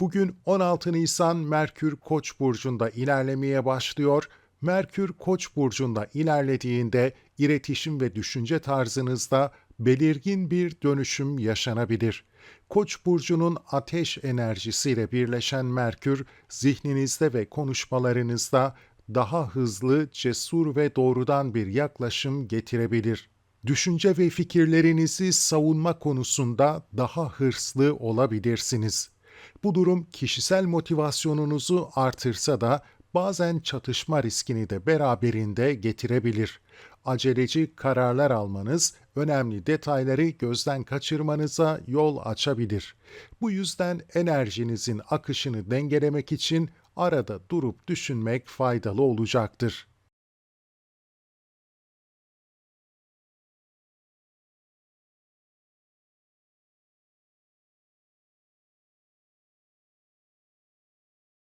Bugün 16 Nisan Merkür Koç burcunda ilerlemeye başlıyor. Merkür Koç burcunda ilerlediğinde iletişim ve düşünce tarzınızda belirgin bir dönüşüm yaşanabilir. Koç burcunun ateş enerjisiyle birleşen Merkür zihninizde ve konuşmalarınızda daha hızlı, cesur ve doğrudan bir yaklaşım getirebilir. Düşünce ve fikirlerinizi savunma konusunda daha hırslı olabilirsiniz. Bu durum kişisel motivasyonunuzu artırsa da bazen çatışma riskini de beraberinde getirebilir. Aceleci kararlar almanız önemli detayları gözden kaçırmanıza yol açabilir. Bu yüzden enerjinizin akışını dengelemek için arada durup düşünmek faydalı olacaktır.